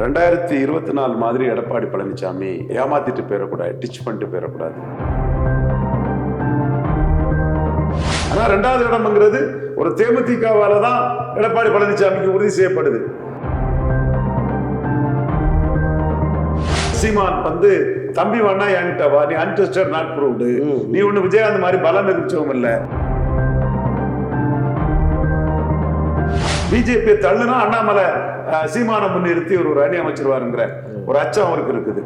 ரெண்டாயிரத்தி இருபத்தி நாலு மாதிரி எடப்பாடி பழனிசாமி ஏமாத்திட்டு போயிடக்கூடாது டிச் பண்ணிட்டு போயிடக்கூடாது. ஆனா ரெண்டாவது இடம்ங்கிறது ஒரு தேமுதிகவால தான் எடப்பாடி பழனிசாமிக்கு உறுதி செய்யப்படுது. சீமான் வந்து தம்பி வேணா என்கிட்ட வா நீ அன்டெஸ்டட் நாட் ப்ரூவ்டு நீ ஒண்ணு விஜயகாந்த் மாதிரி பலம் நிரூபிச்சவும் இல்ல பிஜேபி தள்ளுனா அண்ணாமலை சீமானை முன்னிறுத்தி ஒரு ஒரு அணி அமைச்சிருவாருங்கிற ஒரு அச்சம் அவருக்கு இருக்குது.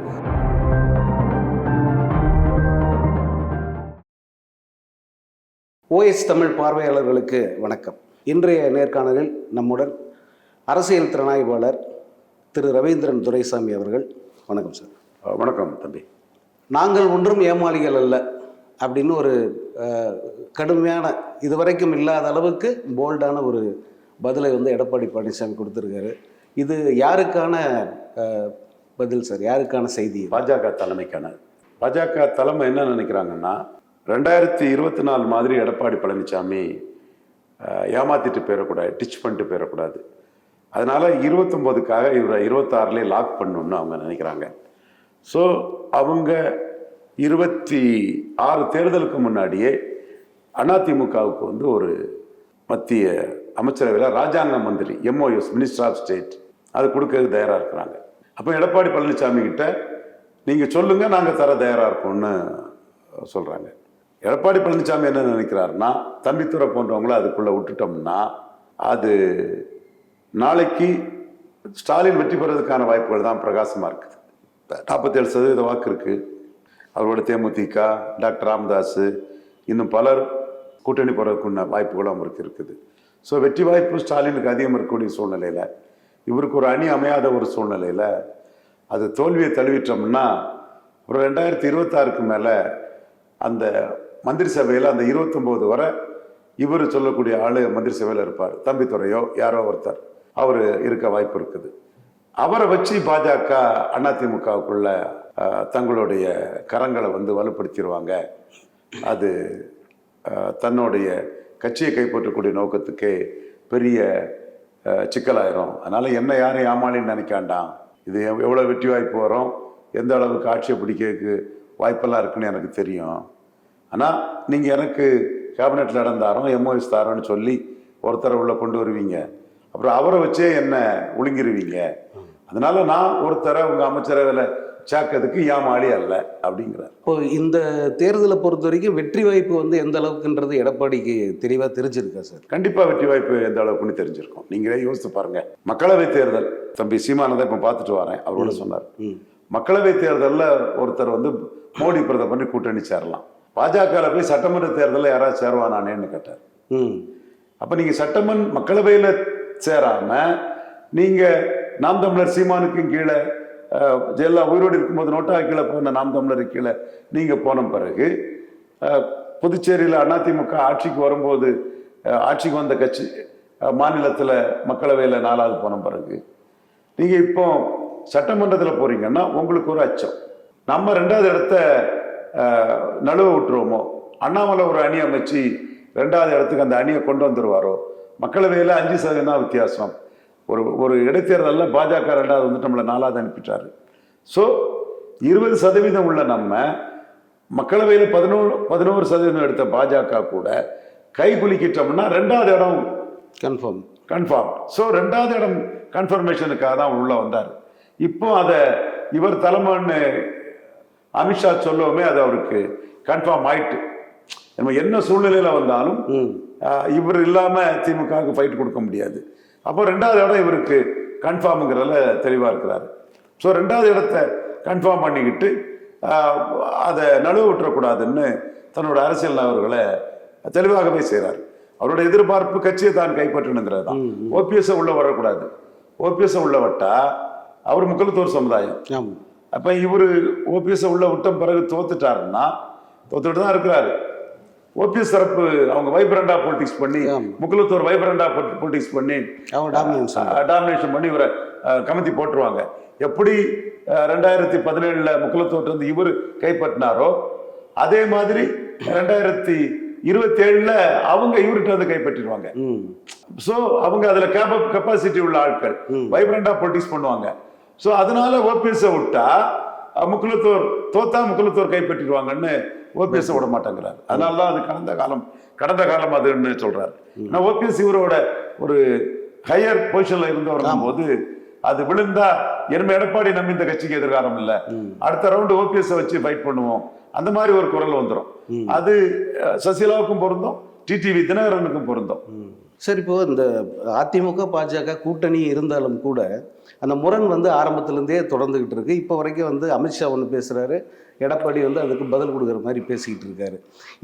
ஓஎஸ் தமிழ் பார்வையாளர்களுக்கு வணக்கம். இன்றைய நேர்காணலில் நம்முடன் அரசியல் திறனாய்வாளர் திரு ரவீந்திரன் துரைசாமி அவர்கள். வணக்கம் சார். வணக்கம் தம்பி. நாங்கள் ஒன்றும் ஏமாளிகள் அல்ல அப்படின்னு ஒரு கடுமையான இதுவரைக்கும் இல்லாத அளவுக்கு போல்டான ஒரு பதிலை வந்து எடப்பாடி பழனிசாமி கொடுத்துருக்காரு. இது யாருக்கான பதில் சார்? யாருக்கான செய்தி பாஜக தலைமைக்கான. பாஜக தலைமை என்ன நினைக்கிறாங்கன்னா ரெண்டாயிரத்தி இருபத்தி நாலு மாதிரி எடப்பாடி பழனிசாமி ஏமாத்திட்டு போயிடக்கூடாது டிச் பண்ணிட்டு போயிடக்கூடாது. அதனால் இருபத்தொம்போதுக்காக இவரை இருபத்தாறுலேயே லாக் பண்ணணும்னு அவங்க நினைக்கிறாங்க. ஸோ அவங்க இருபத்தி ஆறு தேர்தலுக்கு முன்னாடியே அதிமுகவுக்கு வந்து ஒரு மத்திய அமைச்சரவையில் ராஜாங்க மந்திரி எம்ஓஎஸ் மினிஸ்டர் ஆஃப் ஸ்டேட் அது கொடுக்கறதுக்கு தயாராக இருக்கிறாங்க. அப்போ எடப்பாடி பழனிசாமி கிட்ட நீங்கள் சொல்லுங்கள் நாங்கள் தர தயாராக இருக்கோம்னு சொல்கிறாங்க எடப்பாடி பழனிசாமி என்ன நினைக்கிறாருன்னா தம்பித்துறை போன்றவங்கள அதுக்குள்ளே விட்டுட்டோம்னா அது நாளைக்கு ஸ்டாலின் வெற்றி பெறதுக்கான வாய்ப்புகள் தான் பிரகாசமாக இருக்குது. நாற்பத்தேழு சதவீத வாக்கு இருக்குது அவரோட தேமுதிக டாக்டர் ராமதாஸ் இன்னும் பலர் கூட்டணி போகிறதுக்குள்ள வாய்ப்புகளும் அவருக்கு இருக்குது. ஸோ வெற்றி வாய்ப்பு ஸ்டாலினுக்கு அதிகம் இருக்கக்கூடிய சூழ்நிலையில் இவருக்கு ஒரு அணி அமையாத ஒரு சூழ்நிலையில் அது தோல்வியை தழுவிட்டோம்னா ஒரு ரெண்டாயிரத்தி இருபத்தாறுக்கு மேலே அந்த மந்திரி சபையில் அந்த இருபத்தொம்போது வரை இவர் சொல்லக்கூடிய ஆள் மந்திரி சபையில் இருப்பார். தம்பித்துறையோ யாரோ ஒருத்தர் அவர் இருக்க வாய்ப்பு இருக்குது. அவரை வச்சு பாஜக அதிமுகவுக்குள்ள தங்களுடைய கரங்களை வந்து வலுப்படுத்திடுவாங்க அது தன்னுடைய கட்சியை கைப்பற்றக்கூடிய நோக்கத்துக்கே பெரிய சிக்கலாயிரும். அதனால் என்ன யாரும் ஏமாளின்னு நினைக்காண்டாம் இது எவ்- வெற்றி வாய்ப்பு வரும் எந்த அளவுக்கு ஆட்சியை பிடிக்கிறதுக்கு வாய்ப்பெல்லாம் இருக்குன்னு எனக்கு தெரியும். ஆனால் நீங்கள் எனக்கு கேபினெட்டில் இடம் எம்ஓஎஸ் தாரோன்னு சொல்லி ஒருத்தரை உள்ளே கொண்டு வருவீங்க. அப்புறம் அவரை வச்சே என்ன ஒழுங்கிருவீங்க. அதனால நான் ஒருத்தரை உங்கள் அமைச்சரவையில் சேர்க்கறதுக்கு ஏமாளி அல்ல அப்படிங்கிறார். இப்போ இந்த தேர்தலை பொறுத்த வரைக்கும் வெற்றி வாய்ப்பு வந்து எந்த அளவுக்குன்றது எடப்பாடிக்கு தெளிவாக தெரிஞ்சிருக்கா சார்? கண்டிப்பாக வெற்றி வாய்ப்பு எந்த அளவுக்குன்னு தெரிஞ்சிருக்கும். நீங்களே யோசித்து பாருங்க. மக்களவை தேர்தல் தம்பி சீமானதை இப்போ பார்த்துட்டு வரேன் அவரோட சொன்னார். மக்களவை தேர்தலில் ஒருத்தர் வந்து மோடி பிரதமர் கூட்டணி சேரலாம். பாஜகவில் போய் சட்டமன்ற தேர்தலில் யாராவது சேருவானானேன்னு கேட்டார். ம். அப்ப நீங்க சட்டமன் மக்களவையில சேராம நீங்க நாம் தமிழர் சீமானுக்கும் கீழே ஜெயலலிதா உயிரோடு இருக்கும்போது நோட்டா கீழே போன நாம் தமிழர் கீழே நீங்கள் போன பிறகு புதுச்சேரியில் அதிமுக ஆட்சிக்கு வரும்போது ஆட்சிக்கு வந்த கட்சி மாநிலத்தில் மக்களவையில் நாலாவது போன பிறகு நீங்கள் இப்போ சட்டமன்றத்தில் போகிறீங்கன்னா உங்களுக்கு ஒரு அச்சம். நம்ம ரெண்டாவது இடத்த நழுவ விட்டுருவோமோ? அண்ணாமலை ஒரு அணி அமைச்சு ரெண்டாவது இடத்துக்கு அந்த அணியை கொண்டு வந்துடுவாரோ மக்களவையில் அஞ்சு சதவீதம் தான் வித்தியாசம். ஒரு ஒரு இடைத்தேர்தலில் பாஜக ரெண்டாவது வந்து நம்மளை நாலாவது அனுப்பிட்டாரு. ஸோ இருபது சதவீதம் உள்ள நம்ம மக்களவையில் பதினோரு பதினோரு சதவீதம் எடுத்த பாஜக கூட கை குலுக்கிட்டோம்னா ரெண்டாவது இடம் கன்ஃபார்ம் கன்ஃபார்ம் ஸோ ரெண்டாவது இடம் கன்ஃபர்மேஷனுக்காக தான் உள்ள வந்தார். இப்போ அதை இவர் தலைமைன்னு அமித்ஷா சொல்லவுமே அது அவருக்கு கன்ஃபார்ம் ஆயிட்டு. நம்ம என்ன சூழ்நிலையில வந்தாலும் இவர் இல்லாம திமுகவுக்கு ஃபைட் கொடுக்க முடியாது. அப்போ ரெண்டாவது இடம் இவருக்கு கன்ஃபார்முங்கிறதுல தெளிவா இருக்கிறாரு. ஸோ ரெண்டாவது இடத்த கன்ஃபார்ம் பண்ணிக்கிட்டு அதை நழுவ விட்டுறக்கூடாதுன்னு தன்னோட அரசியல் நகர்வுகளை தெளிவாகவே செய்கிறார் அவரோட எதிர்பார்ப்பு கட்சியை தான் கைப்பற்றணுங்கிறது தான். ஓபிஎஸ் உள்ள வரக்கூடாது. ஓபிஎஸ் உள்ள விட்டா அவர் முக்கலத்தோர் சமுதாயம். அப்ப இவரு ஓபிஎஸ் உள்ள விட்ட பிறகு தோத்துட்டாருன்னா தோத்துட்டு தான் இருக்கிறாரு. ஓபிஎஸ் தரப்பு அவங்க வைப்ரண்டா பொலிட்டிக்ஸ் பண்ணி. முக்குலத்தோர் வைப்ரண்டா பொலிட்டிக்ஸ் பண்ணி டாமினேஷன் பண்ணி இவரை கமித்தி போட்டுருவாங்க. எப்படி ரெண்டாயிரத்தி பதினேழுல முக்குலத்தோர் வந்து இவர் கைப்பற்றினாரோ அதே மாதிரி ரெண்டாயிரத்தி இருபத்தி ஏழுல அவங்க இவர்கிட்ட வந்து கைப்பற்றிடுவாங்க. ஸோ அவங்க அதுல கேப கெப்பாசிட்டி உள்ள ஆட்கள் வைப்ரண்டா பொலிட்டிக்ஸ் பண்ணுவாங்க. ஸோ அதனால ஓபிஎஸ் விட்டா முக்குலத்தோர் தோத்தா முக்குலத்தோர் கைப்பற்றிடுவாங்கன்னு ஓபிஎஸ் விட மாட்டேங்கிறார் அதனால தான் அது கடந்த காலம் கடந்த காலம் அதுன்னு சொல்றாரு. நான் ஓபிஎஸ் இவரோட ஒரு ஹையர் பொசிஷன்ல இருந்தவர் போது அது விழுந்தா என்ன எடப்பாடி நம்பி இந்த கட்சிக்கு எதிர்காலம் இல்ல. அடுத்த ரவுண்டு ஓபிஎஸ் வச்சு ஃபைட் பண்ணுவோம். அந்த மாதிரி ஒரு குரல் வந்துடும் அது சசிகலாவுக்கும் பொருந்தும் டிடிவி தினகரனுக்கும் பொருந்தும். சரி இப்போ இந்த அதிமுக பாஜக கூட்டணி இருந்தாலும் கூட அந்த முரண் வந்து ஆரம்பத்திலேருந்தே தொடர்ந்துகிட்டு இருக்கு. இப்போ வரைக்கும் வந்து அமித்ஷா ஒன்று பேசுறாரு எடப்பாடி வந்து அதுக்கு பதில் கொடுக்குற மாதிரி பேசிக்கிட்டு இருக்காரு.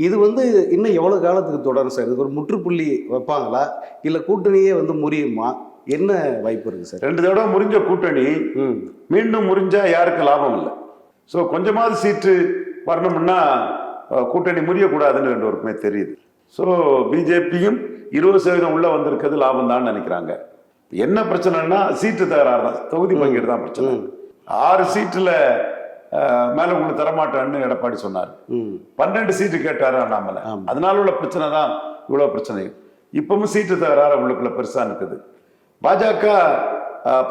இது வந்து இன்னும் எவ்வளோ காலத்துக்கு தொடரும் சார்? இதுக்கு ஒரு முற்றுப்புள்ளி வைப்பாங்களா? இல்லை கூட்டணியே வந்து முறியுமா? என்ன வாய்ப்பு இருக்கு சார்? ரெண்டு தடவை முறிஞ்ச கூட்டணி ம். மீண்டும் முறிஞ்சா யாருக்கு லாபம் இல்லை. ஸோ கொஞ்சமாவது சீட்டு வரணும்னா கூட்டணி முறியக்கூடாதுன்னு ரெண்டு பேருக்குமே தெரியுது. ஸோ பிஜேபியும் இருபது சதவீதம் உள்ள வந்திருக்கிறது லாபம் தான் நினைக்கிறாங்க. என்ன பிரச்சனைனா சீட்டு தகராறு தான். தொகுதி பங்கீடு தான் பிரச்சனை. ஆறு சீட்டுல மேல உங்களுக்கு தரமாட்டேன்னு எடப்பாடி சொன்னார். பன்னெண்டு சீட்டு கேட்டாரு அண்ணாமலை. அதனால உள்ள பிரச்சனை தான் இவ்வளவு பிரச்சனை. இப்பவும் சீட்டு தகராறு உள்ளுக்குள்ள பெருசா இருக்குது பாஜக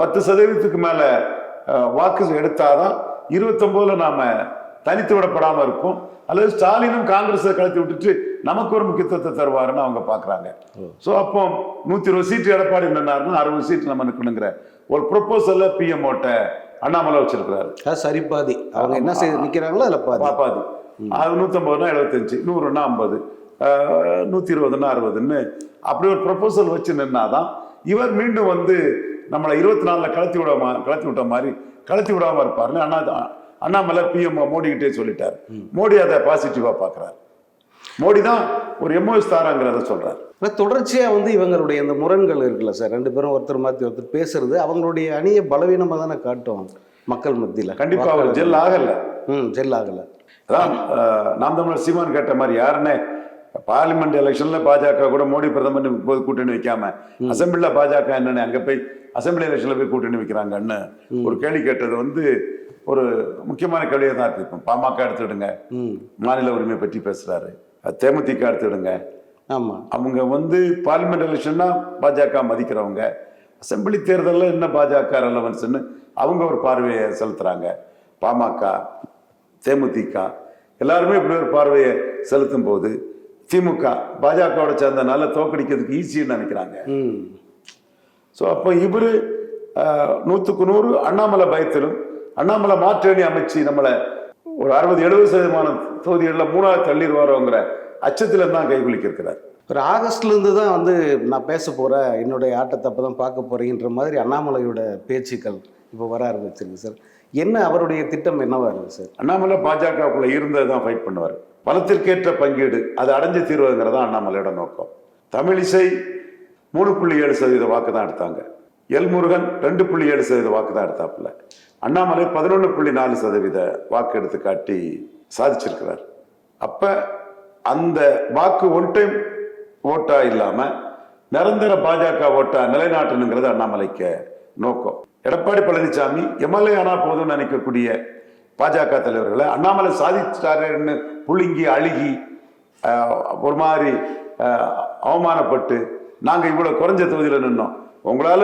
பத்து சதவீதத்துக்கு மேல வாக்கு எடுத்தாதான் இருபத்தொன்பதுல நாம தனித்து விடப்படாம இருப்போம். அல்லது ஸ்டாலினும் காங்கிரஸை கலத்தி விட்டுட்டு நமக்கு ஒரு முக்கியத்துவத்தை தருவாருன்னு அவங்க பாக்குறாங்க சோ அப்போ நூத்தி இருபது சீட்டு எடப்பாடி நின்னாருன்னா அறுபது சீட்டு நம்ம நிக்கணுங்கிற ஒரு ப்ரொப்போசல்ல பிஎம் ஓட்ட அண்ணாமலை வச்சிருக்கிறாரு. அது சரிபாதி அவங்க என்ன செய்ய நிற்கிறாங்களோ அதில் பாதி. பாப்பாது அது நூற்றம்பதுனா எழுபத்தஞ்சு நூறுனா ஐம்பது நூற்றி இருபதுன்னா அறுபதுன்னு அப்படி ஒரு ப்ரொபோசல் வச்சு நின்னாதான் இவர் மீண்டும் வந்து நம்மளை இருபத்தி நாலில் கலத்தி விடாம கலத்தி விட்ட மாதிரி கலத்தி விடாம இருப்பார்னு அண்ணா அண்ணாமலை பிஎம் மோடி கிட்டே சொல்லிட்டார். மோடி அதை பாசிட்டிவா பார்க்குறாரு. மோடி தான் ஒரு எம்ஓஎஸ் தாராங்கிறத சொல்றாரு. ஆனா தொடர்ச்சியாக வந்து இவங்களுடைய இந்த முரண்கள் இருக்குல்ல சார்? ரெண்டு பேரும் ஒருத்தர் மாற்றி ஒருத்தர் பேசுறது அவங்களுடைய அணியை பலவீனமாக தானே காட்டும் மக்கள் மத்தியில். கண்டிப்பா அவர் ஜெல் ஆகல. ம் ஜெல் ஆகலை. அதான் நாம் தமிழர் சீமான் கேட்ட மாதிரி யாருன்னே பார்லிமெண்ட் எலெக்ஷன்ல பாஜக கூட மோடி பிரதமர் இப்போது கூட்டணி வைக்காம அசம்பிளில பாஜக என்னன்னு அங்க போய் அசம்பிளி எலெக்ஷன்ல போய் கூட்டணி வைக்கிறாங்கன்னு ஒரு கேள்வி கேட்டது வந்து ஒரு முக்கியமான கேள்வியை தான் இருக்கு. இப்போ பாமக எடுத்துடுங்க மாநில உரிமை பற்றி பேசுறாரு. தேமுதிக எடுத்துடுங்க ஆமாம் அவங்க வந்து பார்லிமெண்ட் எலெக்ஷன்னா பாஜக மதிக்கிறவங்க. அசெம்பிளி தேர்தலில் என்ன பாஜக ரெலவன்ஸ்னு அவங்க ஒரு பார்வையை செலுத்துறாங்க. பாமக தேமுதிக எல்லாருமே இப்படி ஒரு பார்வையை செலுத்தும் போது திமுக பாஜகவோட சேர்ந்தனால தோக்கடிக்கிறதுக்கு ஈஸின்னு நினைக்கிறாங்க. ஸோ அப்போ இவர் நூற்றுக்கு நூறு அண்ணாமலை பயத்திலும் அண்ணாமலை மாற்று அணி அமைச்சு நம்மளை ஒரு அறுபது எழுபது சதவீதமான தொகுதிகளில் மூணாவது தள்ளிடுவாரோங்கிற அச்சத்தில் தான் கைகுலிக்க இருக்கிறார் ஒரு ஆகஸ்ட்லேருந்து தான் வந்து நான் பேச போகிறேன் என்னுடைய ஆட்டத்தை அப்போ தான் பார்க்க போகிறேன்ற மாதிரி அண்ணாமலையோட பேச்சுக்கள் இப்போ வர ஆரம்பிச்சிருக்கு சார். என்ன அவருடைய திட்டம் என்னவா இருக்குது சார்? அண்ணாமலை பாஜகவுக்குள்ள இருந்தது தான் ஃபைட் பண்ணுவார். பலத்திற்கேற்ற பங்கீடு அது அடைஞ்சு தீர்வதுங்கிறதா அண்ணாமலையோட நோக்கம். தமிழிசை மூணு புள்ளி ஏழு சதவீத வாக்கு தான் எடுத்தாங்க. எல் முருகன் ரெண்டு புள்ளி ஏழு சதவீத வாக்கு தான் எடுத்தாப்புல. அண்ணாமலை பதினொன்று புள்ளி நாலு சதவீத வாக்கு எடுத்து காட்டி சாதிச்சிருக்கிறார். அப்ப அந்த வாக்கு ஒன் டைம் ஓட்டா இல்லாம நிரந்தர பாஜக ஓட்டா நிலைநாட்டணுங்கிறது அண்ணாமலைக்கு நோக்கம். எடப்பாடி பழனிசாமி எம்எல்ஏ ஆனா போதும்னு நினைக்கக்கூடிய பாஜக தலைவர்களை அண்ணாமலை சாதிச்சிட்டாருன்னு புழுங்கி அழுகி ஒரு மாதிரி அவமானப்பட்டு நாங்கள் இவ்வளோ குறைஞ்ச தொகுதியில் நின்னோம். உங்களால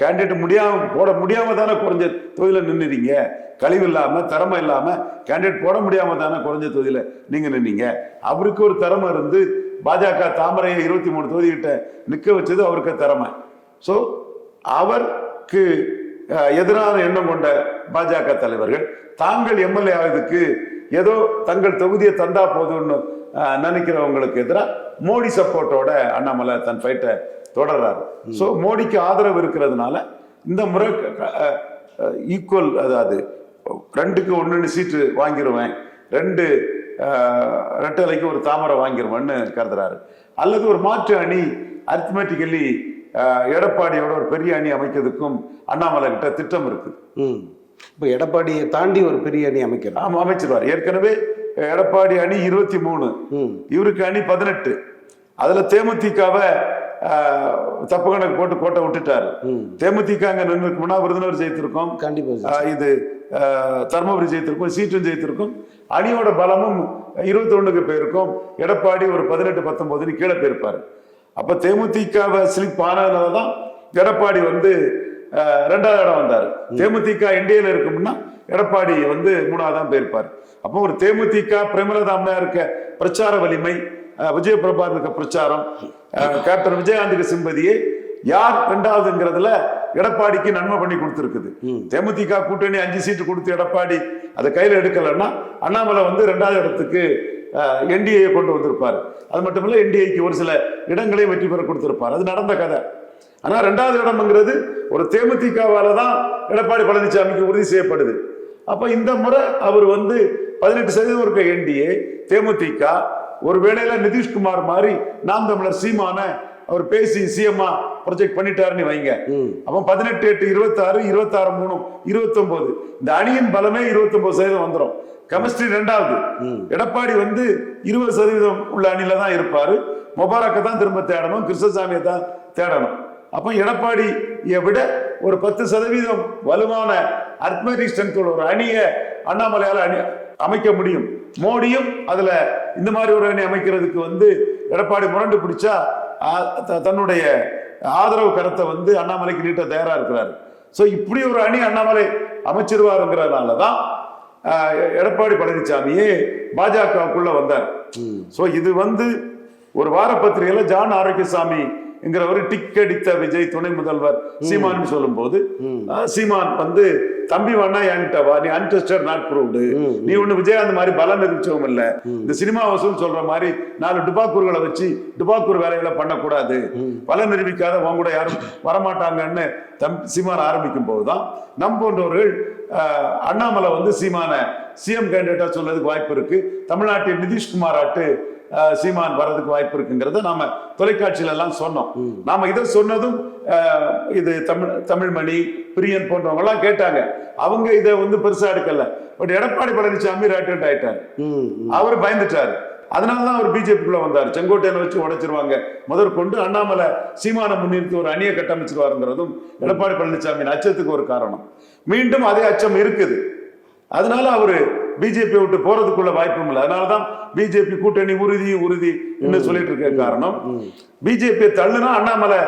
கேண்டிடேட் முடியாம போட முடியாம தானே குறைஞ்ச தொகுதியில் நின்றுறீங்க கழிவு இல்லாம திறமை இல்லாம கேண்டிடேட் போட முடியாம தானே குறைஞ்ச தொகுதியில் நீங்க நின்னீங்க? அவருக்கு ஒரு திறமை இருந்து பாஜக தாமரையை இருபத்தி மூணு தொகுதி கிட்ட நிக்க வச்சது அவருக்கு திறமை ஸோ அவருக்கு எதிரான எண்ணம் கொண்ட பாஜக தலைவர்கள் தாங்கள் எம்எல்ஏ ஆகுதுக்கு ஏதோ தங்கள் தொகுதியை தந்தா போதும்னு நினைக்கிறவங்களுக்கு எதிராக மோடி சப்போர்ட்டோட அண்ணாமலை தன் ஃபைட்டை தொடர்றாரு. ஸோ மோடிக்கு ஆதரவு இருக்கிறதுனால இந்த முறை ஈக்குவல் அதாவது ரெண்டுக்கு ஒன்று சீட்டு வாங்கிடுவேன் ரெண்டு ரெட்டலைக்கு ஒரு தாமரை வாங்கிடுவேன்னு கருதுறாரு. அல்லது ஒரு மாற்று அணி அரித்மெட்டிக்கலி எடப்பாடியோட ஒரு பெரிய அணி அமைக்கிறதுக்கும் அண்ணாமலை கிட்ட திட்டம் இருக்குது. இப்போ எடப்பாடியை தாண்டி ஒரு பெரிய அணி அமைக்கிறோம் ஆமா அமைச்சிருவார். ஏற்கனவே எடப்பாடி அணி இருபத்தி மூணு இவருக்கு அணி பதினெட்டு. அதுல தேமுதிகவை தப்பு கணக்கு போட்டு கோட்டை விட்டுட்டாரு. தேமுதிக அங்க நின்றுக்கும்னா விருதுநகர் ஜெயித்திருக்கோம். கண்டிப்பாக ஆஹ் இது தர்மபுரி ஜெயித்திருக்கும் சீட்டும் ஜெயித்திருக்கும். அணியோட பலமும் இருபத்தி ஒண்ணுக்கு போயிருக்கும். எடப்பாடி ஒரு பதினெட்டு பத்தொன்பதுன்னு கீழே போயிருப்பாரு. அப்ப தேமுதிகவை ஸ்லிப் ஆனதுனால தான் எடப்பாடி வந்து ரெண்டாவது இடம் வந்தார். தேமுதிக என்டிஏல இருக்கும்னா எடப்பாடி வந்து மூணாவது தான் போயிருப்பார். அப்போ ஒரு தேமுதிக பிரேமலதா அம்மையா இருக்க பிரச்சார வலிமை அஹ், விஜய பிரபாகர் இருக்க பிரச்சாரம் கேப்டன் விஜயகாந்துக்கு சிம்பதியை யார் ரெண்டாவதுங்கிறதுல எடப்பாடிக்கு நன்மை பண்ணி கொடுத்துருக்குது. தேமுதிக கூட்டணி அஞ்சு சீட்டு கொடுத்து எடப்பாடி அதை கையில் எடுக்கலைன்னா அண்ணாமலை வந்து ரெண்டாவது இடத்துக்கு என்டிஏ கொண்டு வந்திருப்பார். அது மட்டும் இல்ல என்டிஏக்கு ஒரு சில இடங்களையும் வெற்றி பெற கொடுத்திருப்பார். அது நடந்த கதை. ஆனா ரெண்டாவது இடம்ங்கிறது ஒரு தேமுதிகவால தான் எடப்பாடி பழனிசாமிக்கு உறுதி செய்யப்படுது. அப்ப இந்த முறை அவர் வந்து பதினெட்டு சதவீதம் இருக்க என்டிஏ தேமுதிக ஒரு வேளையில நிதிஷ்குமார் மாதிரி நாம் தமிழர் சீமான அவர் பேசி சிஎம்மா ப்ரொஜெக்ட் பண்ணிட்டாருன்னு வைங்க. அப்போ பதினெட்டு எட்டு இருபத்தாறு இருபத்தாறு மூணு இருபத்தொன்பது இந்த அணியின் பலமே இருபத்தொன்பது சதவீதம் வந்துடும் கெமிஸ்ட்ரி ரெண்டாவது. எடப்பாடி வந்து இருபது சதவீதம் உள்ள அணில தான் இருப்பாரு. முபாரக்கை தான் திரும்ப தேடணும் கிருஷ்ணசாமியை தான் தேடணும். அப்போ எடப்பாடியை விட ஒரு பத்து சதவீதம் வலுவான அர்த்மெட்டிக் ஸ்ட்ரென்த் உள்ள ஒரு அணியை அண்ணாமலையால அணி அமைக்க முடியும். மோடியும் அதுல இந்த மாதிரி ஒரு அணி அமைக்கிறதுக்கு வந்து எடப்பாடி முரண்டு பிடிச்சா தன்னுடைய ஆதரவு கருத்தை வந்து அண்ணாமலைக்கு நீட்ட தயாரா இருக்கிறாரு. சோ இப்படி ஒரு அணி அண்ணாமலை அமைச்சிருவாருங்கிறதுனால தான் எடப்பாடி பழனிசாமியே பாஜகவுக்குள்ள வந்தார். சோ இது வந்து ஒரு வார பத்திரிகையில ஜான் ஆரோக்கியசாமி என்கிறவர் டிக் அடித்த விஜய் துணை முதல்வர் சீமான் சொல்லும் போது சீமான் வந்து தம்பி வேணா என்கிட்ட வா நீ அன்டெஸ்டட் நாட் ப்ரூவ்டு. நீ ஒண்ணு விஜயகாந்த் மாதிரி பலம் நிரூபிச்சவும் இல்ல. இந்த சினிமா வசூல் சொல்ற மாதிரி நாலு டுபாக்கூர்களை வச்சு டுபாக்கூர் வேலைகளை பண்ணக்கூடாது. பலம் நிரூபிக்காத உன் கூட யாரும் வரமாட்டாங்கன்னு தம் சீமான் ஆரம்பிக்கும் போதுதான் நம் போன்றவர்கள் அண்ணாமலை வந்து சீமான சிஎம் கேண்டிடேட்டா சொல்றதுக்கு வாய்ப்பு இருக்கு. தமிழ்நாட்டில் நிதிஷ்குமார் ஆட்டு சீமான் வர்றதுக்கு வாய்ப்பு இருக்குங்கிறத நாம தொலைக்காட்சியில எல்லாம் சொன்னோம் நாம இதை சொன்னதும் இது தமிழ் தமிழ்மணி பிரியன் போன்றவங்க எல்லாம் கேட்டாங்க. அவங்க இதை வந்து பெருசா எடுக்கல. பட் எடப்பாடி பழனிசாமி ரேட்டட் ஆயிட்டாரு. அவர் பயந்துட்டாரு. அதனால தான் அவர் பிஜேபிக்குள்ள வந்தார். செங்கோட்டையனை வச்சு உடைச்சிருவாங்க. முதற்கொண்டு அண்ணாமலை சீமான முன்னிறுத்தி ஒரு அணியை கட்டமைச்சிருவாருங்கிறதும் எடப்பாடி பழனிசாமியின் அச்சத்துக்கு ஒரு காரணம். மீண்டும் அதே அச்சம் இருக்குது. அதனால அவரு பிஜேபி விட்டு போறதுக்குள்ள வாய்ப்பும் இல்லை. அதனாலதான் பிஜேபி கூட்டணி உறுதி உறுதி என்று சொல்லிட்டு இருக்க காரணம். பிஜேபி தள்ளுனா அண்ணாமலை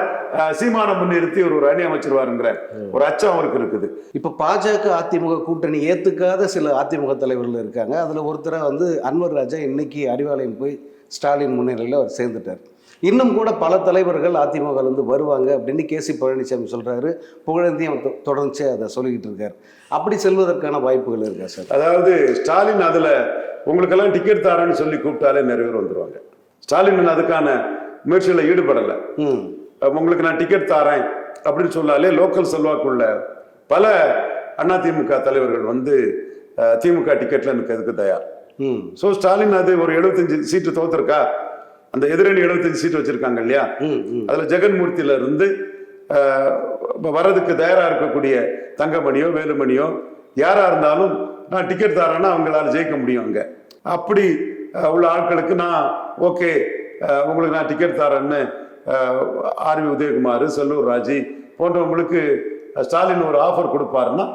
சீமான முன்னிறுத்தி ஒரு ஒரு அணி அமைச்சிருவாருங்கிற ஒரு அச்சம் அவருக்கு இருக்குது. இப்போ பாஜக அதிமுக கூட்டணி ஏத்துக்காத சில அதிமுக தலைவர்கள் இருக்காங்க. அதுல ஒருத்தரை வந்து அன்வர் ராஜா இன்னைக்கு அறிவாலயம் போய் ஸ்டாலின் முன்னிலையில் அவர் சேர்ந்துட்டார். இன்னும் கூட பல தலைவர்கள் அதிமுக இருந்து வருவாங்க அப்படின்னு கே சி பழனிசாமி சொல்றாரு. புகழந்தியும் தொடர்ந்து அதை சொல்லிக்கிட்டு இருக்காரு. அப்படி செல்வதற்கான வாய்ப்புகள் இருக்கா சார்? அதாவது ஸ்டாலின் அதுல உங்களுக்கெல்லாம் டிக்கெட் தரேன்னு சொல்லி கூப்பிட்டாலே நிறைய பேர் வந்துருவாங்க. ஸ்டாலின் அதுக்கான முயற்சியில் ஈடுபடலை. உங்களுக்கு நான் டிக்கெட் தாரேன் அப்படின்னு சொன்னாலே லோக்கல் செல்வாக்குள்ள பல அதிமுக தலைவர்கள் வந்து திமுக டிக்கெட்ல நிற்கிறதுக்கு தயார். ம். ஸோ ஸ்டாலின் அது ஒரு எழுபத்தஞ்சு சீட்டு தோத்துருக்கா? அந்த எதிரணி எழுபத்தஞ்சு சீட்டு வச்சிருக்காங்க இல்லையா? அதுல ஜெகன்மூர்த்தியில இருந்து வர்றதுக்கு தயாரா இருக்கக்கூடிய தங்கமணியோ வேலுமணியோ யாரா இருந்தாலும் நான் டிக்கெட் தரேன்னா அவங்களால ஜெயிக்க முடியும் அங்க. அப்படி உள்ள ஆட்களுக்கு நான் ஓகே உங்களுக்கு நான் டிக்கெட் தரேன்னு ஆர்வி உதயகுமார் செல்லூர் ராஜி போன்றவங்களுக்கு ஸ்டாலின் ஒரு ஆஃபர் கொடுப்பாருன்னா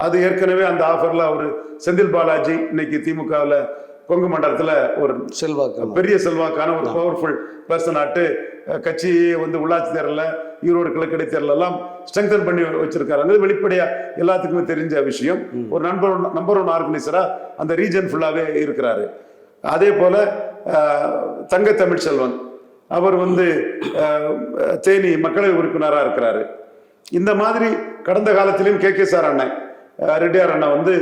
அது ஏற்கனவே அந்த ஆஃபர்ல அவர் செந்தில் பாலாஜி இன்னைக்கு திமுகவில் கொங்கு மண்டலத்துல ஒரு செல்வாக்கு பெரிய செல்வாக்கான ஒரு பவர்ஃபுல் பர்சன் ஆட்டு அஹ், கட்சியை வந்து உள்ளாட்சி தேர்தலில் ஈரோடு கிழக்கடை தேர்தல் எல்லாம் ஸ்ட்ரெங்தன் பண்ணி வச்சிருக்காங்க அது வெளிப்படையா எல்லாத்துக்குமே தெரிஞ்ச விஷயம். ஒரு நம்பர் நம்பர் ஒன் ஆர்கனைசரா அந்த ரீஜன் ஃபுல்லாவே இருக்கிறாரு. அதே போல தங்க தமிழ்ச்செல்வன் அவர் வந்து தேனி மக்களவை உறுப்பினரா இருக்கிறாரு. இந்த மாதிரி கடந்த காலத்திலும் கே கே சார் அண்ணன் ரெட்டியார் அண்ணன் வந்து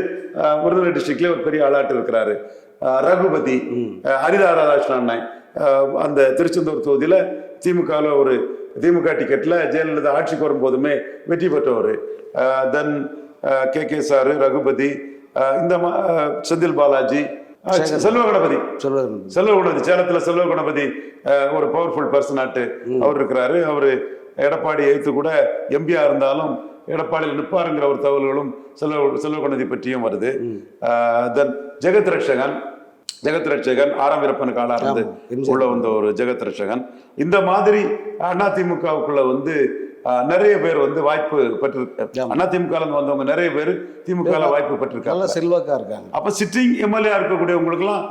விருதுநகர் டிஸ்ட்ரிக்ட்லேயே ஒரு பெரிய ஆளாட்டு இருக்கிறாரு. ரகுபதி ஹரிதா ராதாகிருஷ்ணன் அண்ணன் அந்த திருச்செந்தூர் தொகுதியில திமுகவில் ஒரு திமுக டிக்கெட்ல ஜெயலலிதா ஆட்சிக்கு வரும்போதுமே வெற்றி பெற்றவர். தென் கே. கே. சார் ரகுபதி இந்த மா- செந்தில் பாலாஜி செல்வ கணபதி. செல்வ கணபதி சேலத்துல செல்வ கணபதி ஒரு பவர்ஃபுல் பர்சனாட்டு அவர் இருக்கிறாரு. அவர் எடப்பாடி எழுத்து கூட எம்பியா இருந்தாலும் எடப்பாடியில் நிற்பாருங்கிற ஒரு தகவல்களும் செல்வ செல்வ கணபதி பற்றியும் வருது. தென் ஜெகத் ரட்சகன் ஜெகத் ரட்சகன் ஆறாம் வீரப்பனுக்கு ஆளா இருந்து. உள்ள வந்த ஒரு ஜெகத் ரட்சகன் இந்த மாதிரி அதிமுகவுக்குள்ள வந்து நிறைய பேர் வந்து வாய்ப்பு பெற்று ஆமா. அண்ணா திமுக வந்தவங்க நிறைய பேர் திமுக வாய்ப்பு நல்ல பெற்றிருக்காங்க செல்வாக்கா இருக்காங்க. அப்ப சிட்டிங் எம்எல்ஏ இருக்கக்கூடியவங்களுக்குலாம்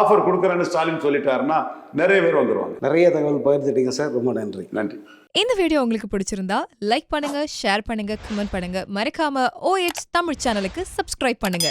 ஆஃபர் கொடுக்குறேன்னு ஸ்டாலின் சொல்லிட்டாருன்னா நிறைய பேர் வந்துருவாங்க. நிறைய தகவல் பகிர்ந்துட்டீங்க சார். ரொம்ப நன்றி. நன்றி. இந்த வீடியோ உங்களுக்கு பிடிச்சிருந்தா லைக் பண்ணுங்க ஷேர் பண்ணுங்க கமெண்ட் பண்ணுங்க. மறக்காம OH தமிழ் சேனலுக்கு சப்ஸ்கிரைப் பண்ணுங்க.